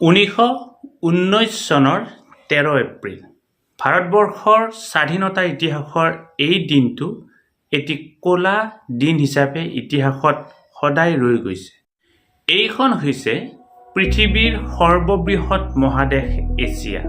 ঊনৈছশ ঊনৈছ চনৰ তেৰ এপ্ৰিল। ভাৰতবৰ্ষৰ স্বাধীনতাৰ ইতিহাসৰ এই দিনটো এটি ক'লা দিন হিচাপে ইতিহাসত সদায় ৰৈ গৈছে। এইখন হৈছে পৃথিৱীৰ সৰ্ববৃহৎ মহাদেশ এছিয়া।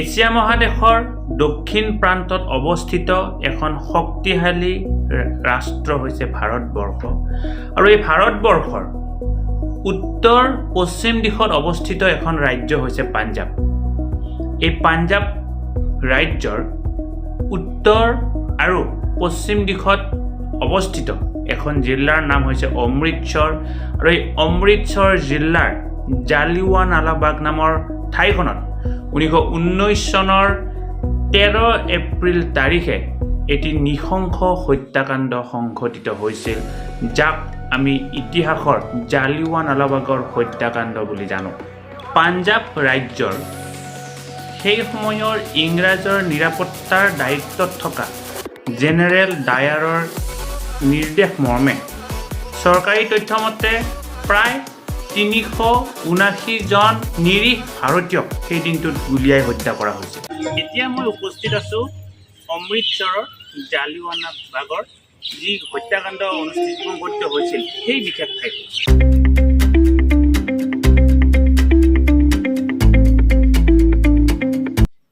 এছিয়া মহাদেশৰ দক্ষিণ প্ৰান্তত অৱস্থিত এখন শক্তিশালী ৰাষ্ট্ৰ হৈছে ভাৰতবৰ্ষ। আৰু এই ভাৰতবৰ্ষৰ উত্তৰ পশ্চিম দিশত অৱস্থিত এখন ৰাজ্য হৈছে পাঞ্জাৱ এই পাঞ্জাৱ ৰাজ্যৰ উত্তৰ আৰু পশ্চিম দিশত অৱস্থিত এখন জিলাৰ নাম হৈছে অমৃতসৰ আৰু এই অমৃতসৰ জিলাৰ জালিৱানালাবাগ নামৰ ঠাইখনত ঊনৈছশ ঊনৈছ চনৰ তেৰ এপ্ৰিল তাৰিখে এটি নৃশংস হত্যাকাণ্ড সংঘটিত হৈছিল, যাক আমি ইতিহাসৰ জালিৱানালাবাগৰ হত্যাকাণ্ড বুলি জানো। পাঞ্জাৱ ৰাজ্যৰ সেই সময়ৰ ইংৰাজৰ নিৰাপত্তাৰ দায়িত্বত থকা জেনেৰেল ডায়াৰৰ নিৰ্দেশ মৰ্মে চৰকাৰী তথ্যমতে প্ৰায় তিনিশ ঊনাশীজন নিৰীহ ভাৰতীয়ক সেই দিনটোত গুলীয়াই হত্যা কৰা হৈছিল। এতিয়া মই উপস্থিত আছোঁ অমৃতসৰৰ জালিৱানা বাগৰ যি হত্যাকাণ্ড অনুষ্ঠিত সংঘটিত হৈছিল সেই বিশেষ ঠাইত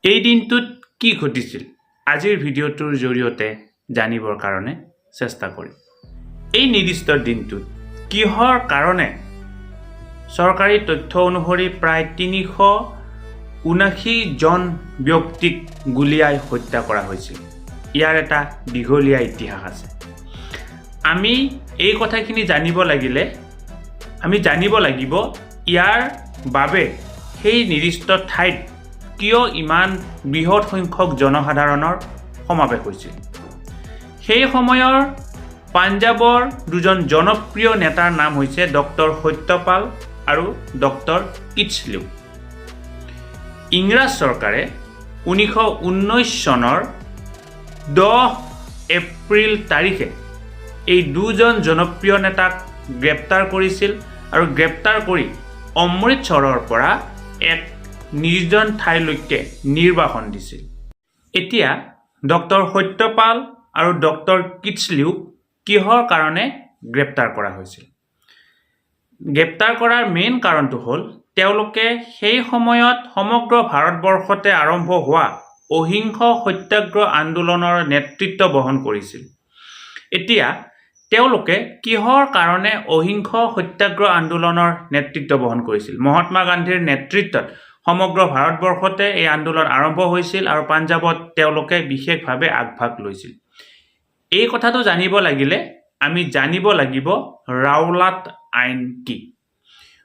এই দিনটোত কি ঘটিছিল? আজিৰ ভিডিঅ'টোৰ জৰিয়তে জানিবৰ কাৰণে চেষ্টা কৰিম। এই নিৰ্দিষ্ট দিনটোত কিহৰ কাৰণে চৰকাৰী তথ্য অনুসৰি প্ৰায় তিনিশ ঊনাশীজন ব্যক্তিক গুলীয়াই হত্যা কৰা হৈছিল? ইয়াৰ এটা দীঘলীয়া ইতিহাস আছে। আমি এই কথাখিনি জানিব লাগিলে, আমি জানিব লাগিব ইয়াৰ বাবে সেই নিৰ্দিষ্ট ঠাইত কিয় ইমান বৃহৎ সংখ্যক জনসাধাৰণৰ সমাৱেশ হৈছিল। সেই সময়ৰ পাঞ্জাৱৰ দুজন জনপ্ৰিয় নেতাৰ নাম হৈছে ডক্টৰ সত্যপাল আৰু ডক্টৰ কিচলিউ ইংৰাজ চৰকাৰে ঊনৈছশ ঊনৈছ চনৰ দহ এপ্ৰিল তাৰিখে এই দুজন জনপ্ৰিয় নেতাক গ্ৰেপ্তাৰ কৰিছিল আৰু গ্ৰেপ্তাৰ কৰি অমৃতসৰৰ পৰা এক নিৰ্জন ঠাইলৈকে নিৰ্বাসন দিছিল। এতিয়া ডক্টৰ সত্যপাল আৰু ডক্টৰ কিচলিউক কিহৰ কাৰণে গ্ৰেপ্তাৰ কৰা হৈছিল? গ্ৰেপ্তাৰ কৰাৰ মেইন কাৰণটো হ'ল তেওঁলোকে সেই সময়ত সমগ্ৰ ভাৰতবৰ্ষতে আৰম্ভ হোৱা অহিংস সত্যাগ্ৰহ আন্দোলনৰ নেতৃত্ব বহন কৰিছিল। এতিয়া তেওঁলোকে কিহৰ কাৰণে অহিংস সত্যাগ্ৰহ আন্দোলনৰ নেতৃত্ব বহন কৰিছিল? মহাত্মা গান্ধীৰ নেতৃত্বত সমগ্ৰ ভাৰতবৰ্ষতে এই আন্দোলন আৰম্ভ হৈছিল আৰু পাঞ্জাৱত তেওঁলোকে বিশেষভাৱে আগভাগ লৈছিল। এই কথাটো জানিব লাগিলে আমি জানিব লাগিব ৰাওলাট আইন কি।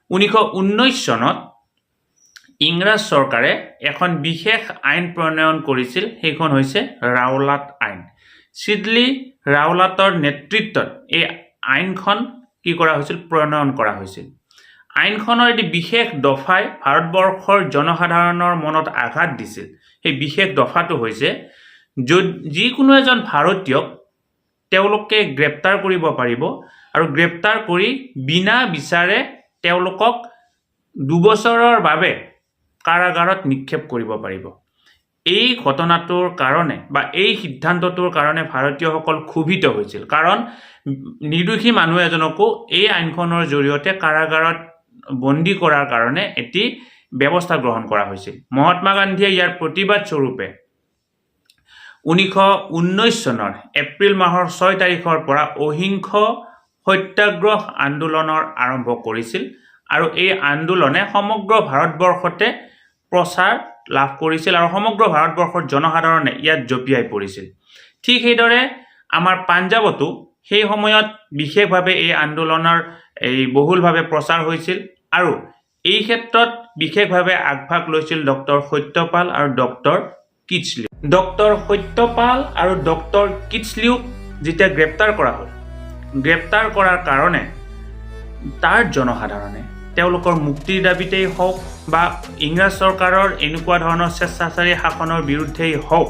ঊনৈছশ ঊনৈছ চনত ইংৰাজ চৰকাৰে এখন বিশেষ আইন প্ৰণয়ন কৰিছিল সেইখন হৈছে ৰাওলাট আইন। চিডলি ৰাওলাটৰ নেতৃত্বত এই আইনখন কি কৰা হৈছিল? প্ৰণয়ন কৰা হৈছিল। আইনখনৰ এটি বিশেষ দফাই ভাৰতবৰ্ষৰ জনসাধাৰণৰ মনত আঘাত দিছিল। সেই বিশেষ দফাটো হৈছে য'ত যিকোনো এজন ভাৰতীয়ক তেওঁলোকে গ্ৰেপ্তাৰ কৰিব পাৰিব আৰু গ্ৰেপ্তাৰ কৰি বিনা বিচাৰে তেওঁলোকক দুবছৰৰ বাবে কাৰাগাৰত নিক্ষেপ কৰিব পাৰিব। এই ঘটনাটোৰ কাৰণে বা এই সিদ্ধান্তটোৰ কাৰণে ভাৰতীয়সকল ক্ষোভিত হৈছিল। কাৰণ, নিৰ্দোষী মানুহ এজনকো এই আইনখনৰ জৰিয়তে কাৰাগাৰত বন্দী কৰাৰ কাৰণে এটি ব্যৱস্থা গ্ৰহণ কৰা হৈছিল। মহাত্মা গান্ধীয়ে ইয়াৰ প্ৰতিবাদ স্বৰূপে ঊনৈছশ ঊনৈছ চনৰ এপ্ৰিল মাহৰ ছয় তাৰিখৰ পৰা অহিংস সত্যাগ্ৰহ আন্দোলনৰ আৰম্ভ কৰিছিল আৰু এই আন্দোলনে সমগ্ৰ ভাৰতবৰ্ষতে প্ৰচাৰ লাভ কৰিছিল আৰু সমগ্ৰ ভাৰতবৰ্ষৰ জনসাধাৰণে ইয়াত জঁপিয়াই পৰিছিল। ঠিক সেইদৰে আমাৰ পাঞ্জাৱতো সেই সময়ত বিশেষভাৱে এই আন্দোলনৰ এই বহুলভাৱে প্ৰচাৰ হৈছিল আৰু এই ক্ষেত্ৰত বিশেষভাৱে আগভাগ লৈছিল ডক্টৰ সত্যপাল আৰু ডক্টৰ কিচলিউ ডক্টৰ সত্যপাল আৰু ডক্টৰ কিচলিউক যেতিয়া গ্ৰেপ্তাৰ কৰা হ'ল, গ্ৰেপ্তাৰ কৰাৰ কাৰণে তাৰ জনসাধাৰণে তেওঁলোকৰ মুক্তিৰ দাবীতেই হওক বা ইংৰাজ চৰকাৰৰ এনেকুৱা ধৰণৰ স্বেচ্ছাচাৰী শাসনৰ বিৰুদ্ধেই হওক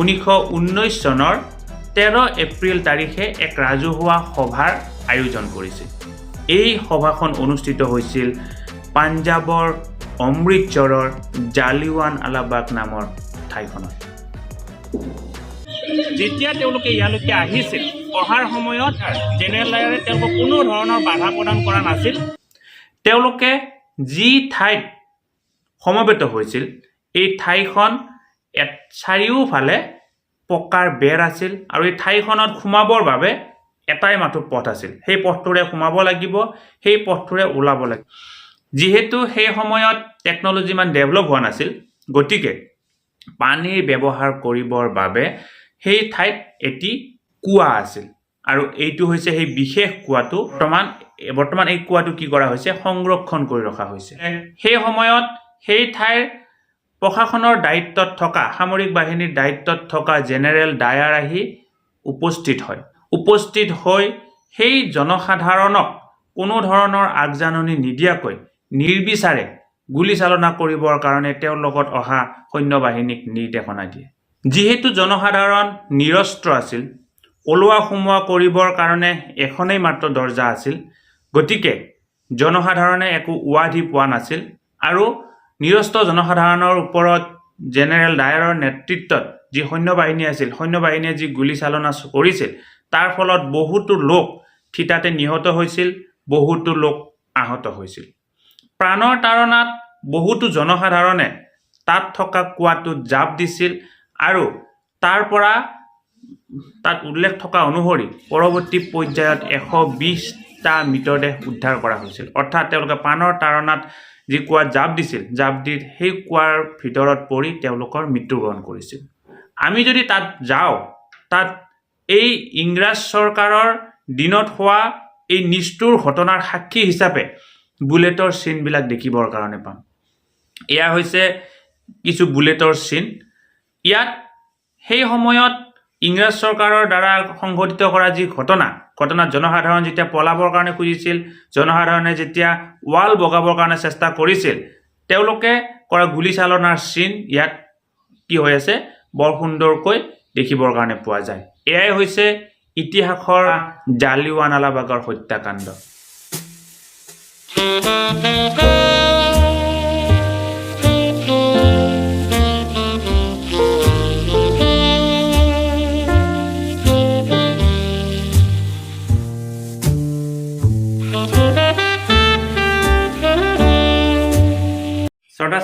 ঊনৈছশ ঊনৈছ চনৰ তেৰ এপ্ৰিল তাৰিখে এক ৰাজহুৱা সভাৰ আয়োজন কৰিছিল। এই সভাখন অনুষ্ঠিত হৈছিল পাঞ্জাৱৰ অমৃতসৰৰ জালিৱান আলাবাগ নামৰ ঠাইখনত। যেতিয়া তেওঁলোকে ইয়ালৈকে আহিছিল অহাৰ সময়ত জেনেৰেল ডায়াৰে তেওঁলোকক কোনো ধৰণৰ বাধা প্ৰদান কৰা নাছিল। তেওঁলোকে যি ঠাইত সমবেত হৈছিল এই ঠাইখন চাৰিওফালে পকাৰ বেৰ আছিল আৰু এই ঠাইখনত সোমাবৰ বাবে এটাই মাথো পথ আছিল। সেই পথটোৰে সোমাব লাগিব সেই পথটোৰে ওলাব লাগিব। যিহেতু সেই সময়ত টেকন'লজি ইমান ডেভেলপ হোৱা নাছিল গতিকে পানীৰ ব্যৱহাৰ কৰিবৰ বাবে সেই ঠাইত এটি কুঁৱা আছিল। আৰু এইটো হৈছে সেই বিশেষ কুঁৱাটো। বৰ্তমান বৰ্তমান এই কুঁৱাটো কি কৰা হৈছে? সংৰক্ষণ কৰি ৰখা হৈছে। সেই সময়ত সেই ঠাইৰ প্ৰশাসনৰ দায়িত্বত থকা সামৰিক বাহিনীৰ দায়িত্বত থকা জেনেৰেল ডায়াৰ আহি উপস্থিত হয়। উপস্থিত হৈ সেই জনসাধাৰণক কোনো ধৰণৰ আগজাননী নিদিয়াকৈ নিৰ্বিচাৰে গুলীচালনা কৰিবৰ কাৰণে তেওঁৰ লগত অহা সৈন্যবাহিনীক নিৰ্দেশনা দিয়ে। যিহেতু জনসাধাৰণ নিৰস্ত্ৰ আছিল ওলোৱা সোমোৱা কৰিবৰ কাৰণে এখনেই মাত্ৰ দৰ্জা আছিল। গতিকে জনসাধাৰণে একো উৱাধি পোৱা নাছিল আৰু নিৰস্ত্ৰ জনসাধাৰণৰ ওপৰত জেনেৰেল ডায়াৰৰ নেতৃত্বত যি সৈন্যবাহিনী আছিল সৈন্যবাহিনীয়ে যি গুলীচালনা কৰিছিল তাৰ ফলত বহুতো লোক থিতাতে নিহত হৈছিল বহুতো লোক আহত হৈছিল। প্ৰাণৰ তাৰণাত বহুতো জনসাধাৰণে তাত থকা কুৱাটোত জাপ দিছিল আৰু তাৰ পৰা তাত উল্লেখ থকা অনুসৰি পৰৱৰ্তী পৰ্যায়ত এশ বিছটা মৃতদেহ উদ্ধাৰ কৰা হৈছিল। অৰ্থাৎ তেওঁলোকে প্ৰাণৰ তাৰণাত যি কুৱাত জাপ দিছিল জাপ দি সেই কুৱাৰ ভিতৰত পৰি তেওঁলোকৰ মৃত্যুবৰণ কৰিছিল। আমি যদি তাত যাওঁ তাত এই ইংৰাজ চৰকাৰৰ দিনত হোৱা এই নিষ্ঠুৰ ঘটনাৰ সাক্ষী হিচাপে বুলেটৰ চিনবিলাক দেখিবৰ কাৰণে পাম। এয়া হৈছে কিছু বুলেটৰ চিন। ইয়াত সেই সময়ত ইংৰাজ চৰকাৰৰ দ্বাৰা সংঘটিত কৰা যি ঘটনা, ঘটনাত জনসাধাৰণ যেতিয়া পলাবৰ কাৰণে খুজিছিল, জনসাধাৰণে যেতিয়া ৱাল বগাবৰ কাৰণে চেষ্টা কৰিছিল, তেওঁলোকে কৰা গুলীচালনাৰ চিন ইয়াত কি হৈ আছে, বৰ সুন্দৰকৈ দেখিবৰ কাৰণে পোৱা যায়। এয়াই হৈছে ইতিহাসৰ জালিৱানালাবাগৰ হত্যাকাণ্ড।